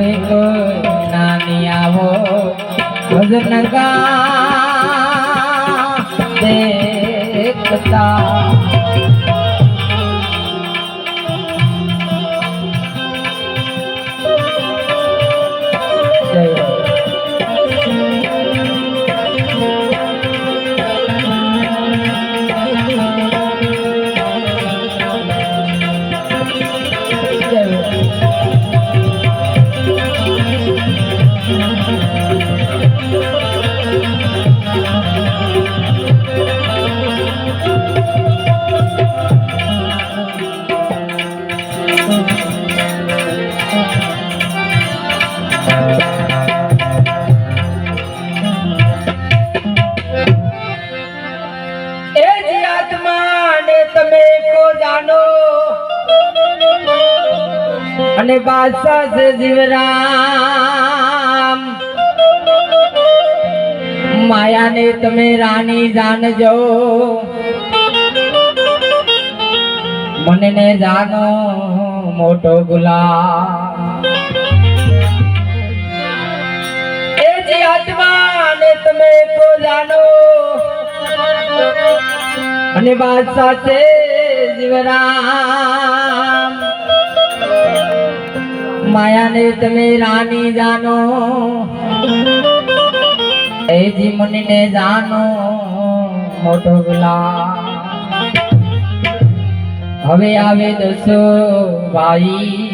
કોઈ નાની આવો ભજન ગા. દેખતા અને બાદશાહ છે જીવરામ. માયાને તમે રાણી જાણજો. મને ને જાણો મોટો ગુલાબ એ જે આત્માને તમે કો જાણો. અને બાદશાહ છે જીવરામ. માયાને તમે રાની જાનો. એ જી મુનિને જાનો મોટો ગુલા હવે આવે દસો ભાઈ.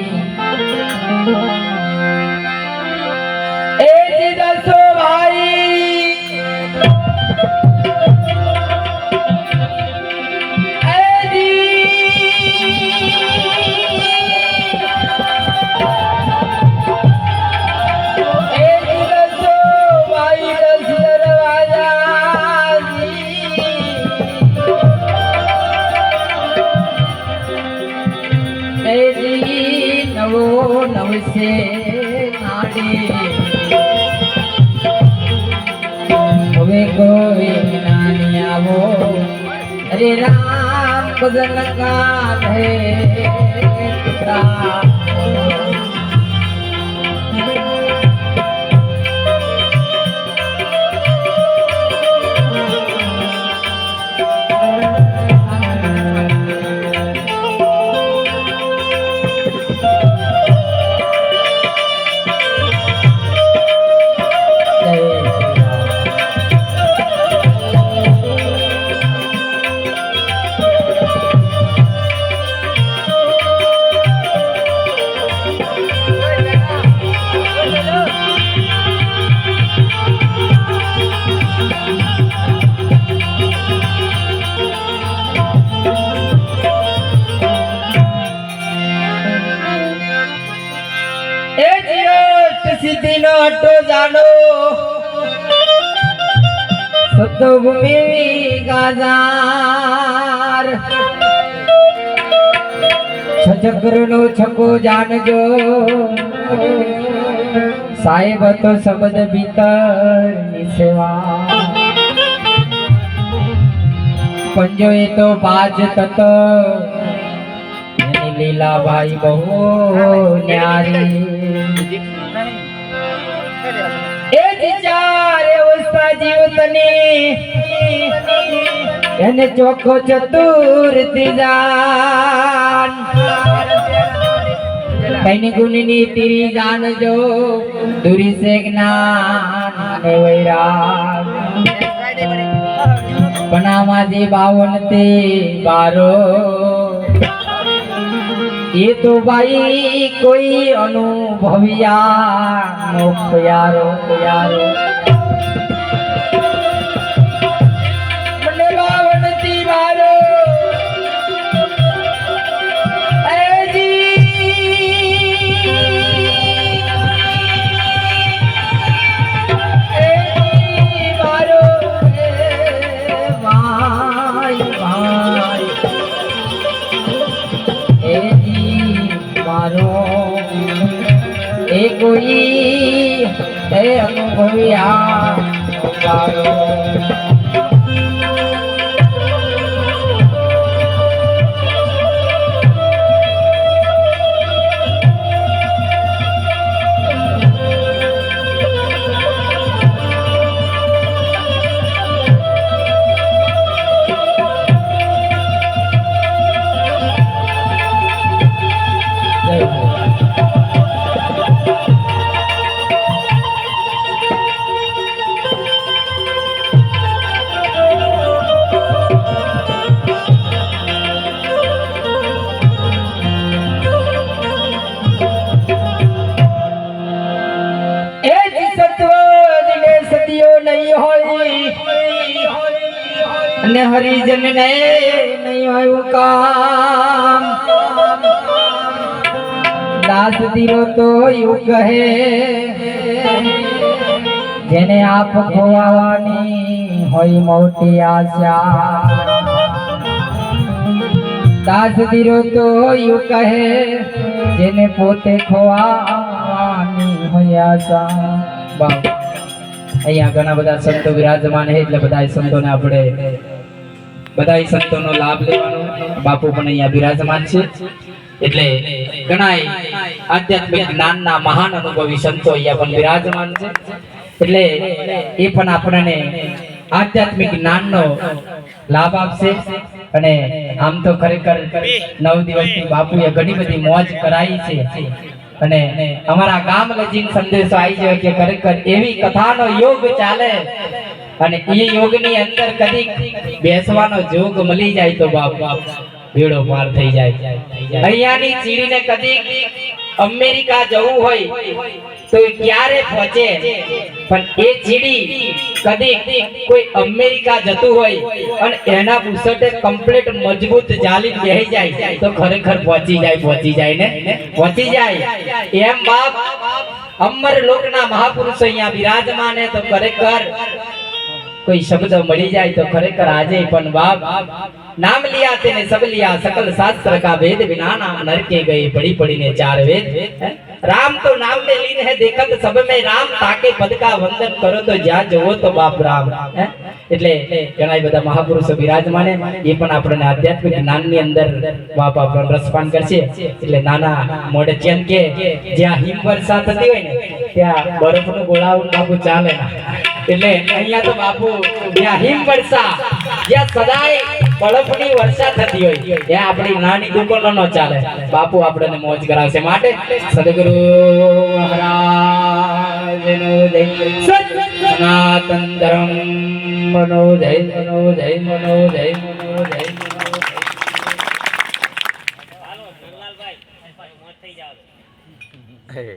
કોઈ નાની આવો. અરે રામ ભગન કાઢે એ સિદ્ધિનો અટો જાડો. સતો ભૂમિ ગાજાર. છચક્ર નો છકો જાણજો. સાહેબ તો શબ્દ ભીતર સેવા. પંજો એ તો બાજ તત. લીલાભાઈ બહુ ન્યારી. એને ચોખ્ખો ચતુર જાન. કઈની ગુણની તીરી જાણજો દુરી સે જ્ઞાન વૈરાગ. બનામાજી બાવન તે બારો એ તો ભાઈ કોઈ અનુભવ્યા નો પ્યારો પ્યારો. મારો એ કોઈ એ અનુભવ્યા મારો હરિજન ને નહીં આવ્યું કામ દાસ દીરો તો એવું કહે જેને આપ ખોવાવાની હોય મોટી આશા. દાસ દીરો તો એવું કહે જેને પોતે ખોવાની હોય આશા. બાપ અહીંયા ઘણા બધા સંતો વિરાજમાન છે એટલે બધા સંતોને આપણે બધા સંતોનો લાભ લેવાનો. બાપુ પણ અહીંયા બિરાજમાન છે. એટલે ઘણા આધ્યાત્મિક જ્ઞાનના મહાન અનુભવી સંતો અહીંયા પણ બિરાજમાન છે. એટલે એ પણ આપણને આધ્યાત્મિક જ્ઞાનનો લાભ આપશે. અને આમ તો ખરેખર નવ દિવસથી બાપુએ ઘણી બધી મોજ કરાઈ છે. અને અમારા ગામ લજીન સંદેશો આવી જાય કે ખરેખર એવી કથાનો યોગ ચાલે. અને એ યોગની અંદર કદી બેસવાનો જોગ મળી જાય તો બાપ બાપ ભેડો પાર થઈ જાય. અહીંયાની ચીડીને કદી અમેરિકા જવું હોય તો ક્યારે પહોંચે? પણ એ ચીડી કદી કોઈ અમેરિકા જતું હોય અને એના બુસટે કમ્પ્લીટ મજબૂત જાલી બેહી જાય તો ખરેખર પહોંચી જાય પહોંચી જાય ને? પહોંચી જાય. એમ બાપ અમર લોકના મહાપુરુષો અહીંયા બિરાજમાન તો ખરેખર કોઈ શબ્દ મળી જાય તો ખરેખર આજે પણ બાપ નામ લિયા તેને સબ લિયા, સકલ શાસ્ત્ર કા વેદ વિના નરકે ગઈ પડી પડીને ચાર વેદ રામ તો નામ મે લીન હે, દેખત સબ મે રામ, તાકે પદ કા વંદન કરો તો જ્યાં જવો તો બાપ રામ એટલે ઘણા બધા મહાપુરુષો બિરાજમાને એ પણ આપણને આધ્યાત્મિક જ્ઞાનની અંદર બાપ આપણને રસપાન કરશે. એટલે નાના મોઢે જેમ કે જ્યાં હિમવર્ષા થતી હોય ને, ત્યાં બરફનું ગોળાવું બાપુ ચાલે. ના એટલે અહીંયા તો બાપુ, જ્યાં હિમ વર્ષા જ્યાં સદાય બરફની વર્ષા થતી હોય, ત્યાં આપણી નાની દુકાનો નો ચાલે. બાપુ આપણને મોજ કરાવશે. માટે સદગુરુ મહારાજનો જય. સનાતન ધર્મ મનો જય મનો જય મનો જય મનો જય.